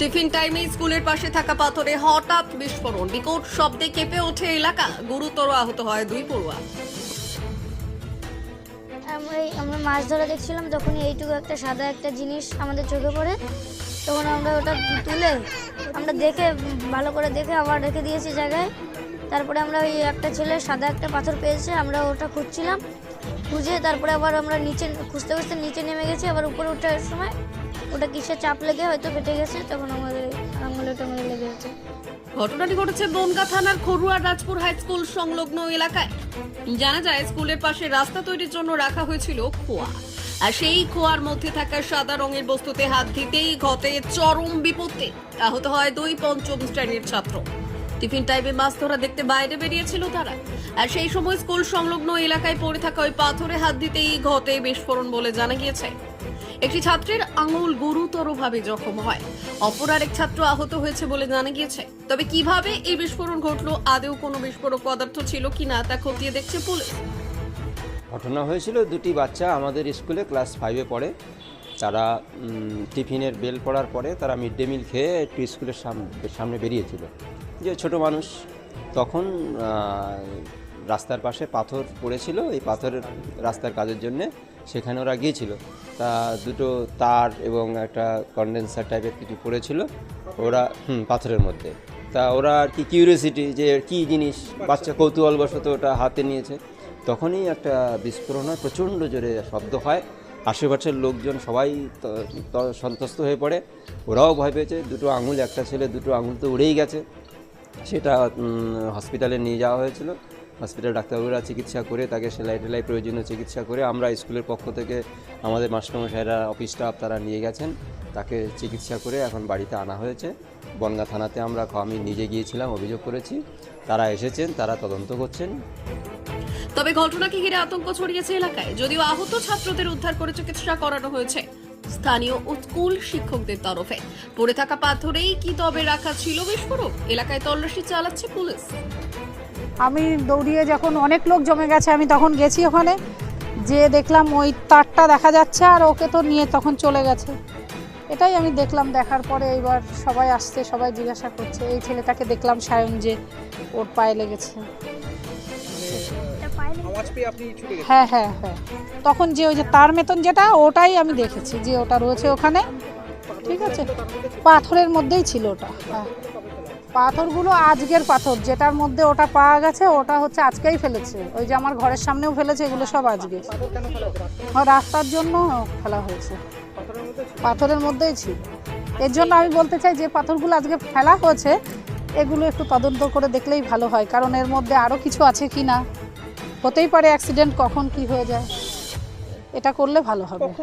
Tiffin টাইমে স্কুলের পাশে থাকা পাথরে হঠাৎ বিস্ফোরণ। বিকট শব্দে কেঁপে ওঠে এলাকা। গুরুতর আহত হয় দুই পড়ুয়া। আমরা মাছ ধরা দেখছিলাম তখনই এইটুকু একটা সাদা একটা জিনিস আমাদের চোখে পড়ে, তখন আমরা ওটা তুলে আমরা দেখে, ভালো করে দেখে আবার রেখে দিয়েছি জায়গায়। তারপরে আমরা ওই একটা ছেলে সাদা একটা পাথর পেয়েছে, আমরা ওটা খুঁজছিলাম। খুঁজে তারপরে আবার আমরা নিচে খুঁজতে খুঁজতে নিচে নেমে গেছি, আবার উপরে ওঠার সময় ওটা কিসের চাপ লেগে হয়তো ফেটে গেছে, তখন আমাদের আঙুলে টাঙুলে লেগে গেছে। ঘটনাটি ঘটেছে বনগা থানার খরুয়া রাজপুর হাই স্কুল সংলগ্ন এলাকায়। জানা যায়, স্কুলের পাশে রাস্তা তৈরির জন্য রাখা হয়েছিল খোয়া। আর সেই খোয়ার মধ্যে থাকা সাদা রঙের বস্তুতে হাত দিতেই ঘটে চরম বিপত্তি। আহত হয় দুই পঞ্চম শ্রেণির ছাত্র। টিফিন টাইমে মাছ ধরা দেখতে বাইরে বেরিয়েছিল তারা। আর সেই সময় স্কুল সংলগ্ন এলাকায় পড়ে থাকা ওই পাথরে হাত দিতেই ঘটে বিস্ফোরণ বলে জানা গিয়েছে। একটি ছাত্রের আঙুল গুরুতরভাবে জখম হয়। অপর আরেক ছাত্র আহত হয়েছে বলে জানা গিয়েছে। তবে কীভাবে এই বিস্ফোরণ ঘটলো, আদেও কোনো বিস্ফোরক পদার্থ ছিল কিনা, তা খতিয়ে দেখছে পুলিশ। ঘটনা হয়েছিল, দুটি বাচ্চা আমাদের স্কুলে ক্লাস ফাইভে পড়ে। তারা টিফিনের বেল পড়ার পরে তারা মিড ডে মিল খেয়ে একটু স্কুলের সামনে বেরিয়েছিল। যে ছোট মানুষ, তখন রাস্তার পাশে পাথর পড়েছিল, এই পাথরের রাস্তার কাজের জন্যে সেখানে ওরা গিয়েছিল। তা দুটো তার এবং একটা কন্ডেন্সার টাইপের কিছু পড়েছিল, ওরা, হুম, পাথরের মধ্যে। তা ওরা আর কি কিউরিয়াসিটি যে কী জিনিস, বাচ্চা কৌতূহলবশত ওটা হাতে নিয়েছে। তখনই একটা বিস্ফোরণ হয় প্রচণ্ড জোরে শব্দ হয়, আশেপাশের লোকজন সবাই সন্তুষ্ট হয়ে পড়ে। ওরাও ভয় পেয়েছে, দুটো আঙুল, একটা ছেলে দুটো আঙুল তো উড়েই গেছে। সেটা হসপিটালে নিয়ে যাওয়া হয়েছিল। হসপিটাল ডাক্তারবাবুরা চিকিৎসা করে, তাকে সেলাই টেলাই প্রয়োজনীয় চিকিৎসা করে আমরা স্কুলের পক্ষ থেকে আমাদের মাস্টারমশাইরা, অফিস স্টাফ তারা নিয়ে গেছেন। তাকে চিকিৎসা করে এখন বাড়িতে আনা হয়েছে। বনগা থানাতে আমরা আমি নিজে গিয়েছিলাম, অভিযোগ করেছি। তারা এসেছেন, তারা তদন্ত করছেন। তবে ঘটনাকে ঘিরে আতঙ্ক ছড়িয়েছে এলাকায়। যদিও আহত ছাত্রদের উদ্ধার করে চিকিৎসা করানো হয়েছে স্থানীয় স্কুল শিক্ষকদের তরফে। পড়ে থাকা পাথরেই কি তবে রাখা ছিল বিস্ফোরক? এলাকায় তল্লাশি চালাচ্ছে পুলিশ। আমি দৌড়িয়ে যখন অনেক লোক জমে গেছে আমি তখন গেছি ওখানে। যে দেখলাম ওই তারটা দেখা যাচ্ছে আর ওকে তো নিয়ে তখন চলে গেছে। এটাই আমি দেখলাম দেখার পরে এবার সবাই আসছে সবাই জিজ্ঞাসা করছে। এই ছেলেটাকে দেখলাম সায়ন যে ওর পায়ে লেগেছে। হ্যাঁ হ্যাঁ হ্যাঁ। তখন যে ওই যে তার মেতন যেটা ওটাই আমি দেখেছি যে ওটা রয়েছে ওখানে। ঠিক আছে? পাথরের মধ্যেই ছিল ওটা। হ্যাঁ। পাথরগুলো আজকের পাথর, যেটার মধ্যে ওটা পাওয়া গেছে, ওটা হচ্ছে আজকেই ফেলেছে। ওই যে আমার ঘরের সামনেও ফেলেছে, এগুলো সব আজকে। রাস্তার জন্য ফেলা হয়েছে। পাথরের মধ্যেই ছিল। এর জন্য আমি বলতে চাই, যে পাথরগুলো আজকে ফেলা হয়েছে, এগুলো একটু তদন্ত করে দেখলেই ভালো হয়, কারণ এর মধ্যে আরও কিছু আছে কি না হতেই পারে অ্যাক্সিডেন্ট কখন কি হয়ে যায়। এটা করলে ভালো হবে।